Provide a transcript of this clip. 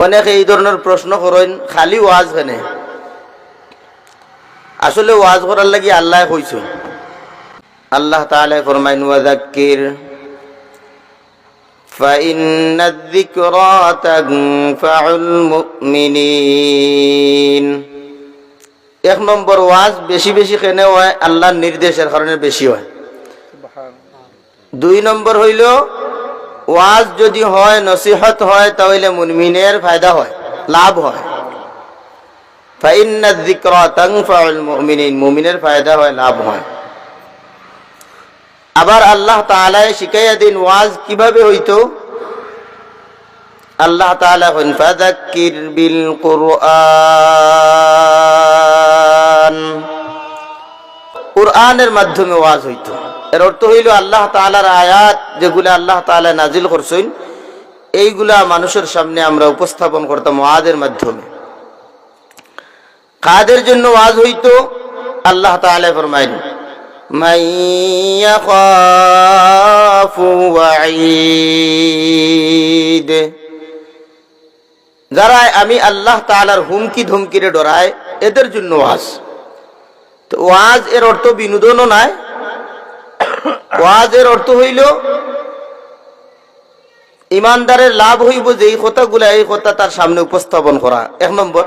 অনেক এই ধরনের প্রশ্ন করেন খালি ওয়াজ কেনে আসলে ওয়াজ করার লাগি আল্লাহ কইছ আল্লাহ তাআলা ফরমাইন ওয়াযাক্কির فإن الذكرى تنفع المؤمنين এক নম্বর ওয়াজ বেশি বেশি কেনে হয় আল্লাহর নির্দেশের কারণে বেশি হয় দুই নম্বর হইল ওয়াজ যদি হয়, নসিহত হয়, তাহলে মুনমিনের ফায়দা হয়, লাভ হয়। মুমিনের ফায়দা হয়, লাভ হয়। আবার আল্লাহ তাআলা শিখাইয়া দিন, ওয়াজ কীভাবে হইতো? আল্লাহ তাআলা হন ফাযাক্কির বিল কুরআন। কোরআনের মাধ্যমে ওয়াজ হইত। এর অর্থ হইল আল্লাহ তালার আয়াত যেগুলা আল্লাহ তালা নাজিল করছেন, এইগুলা মানুষের সামনে আমরা উপস্থাপন করতাম ওয়াজের মাধ্যমে। কাদের জন্য ওয়াজ হইত? আল্লাহ তালা ফরমাইন যারা আমি আল্লাহ তালার হুমকি ধমকিরে ডরায়, এদের জন্য ওয়াজ। তো ওয়াজ এর অর্থ বিনোদনও নাই। ওয়াজ এর অর্থ হইল, ইমানদারের লাভ হইব যে এই কথাগুলা, এই কথা তার সামনে উপস্থাপন করা। এক নম্বর।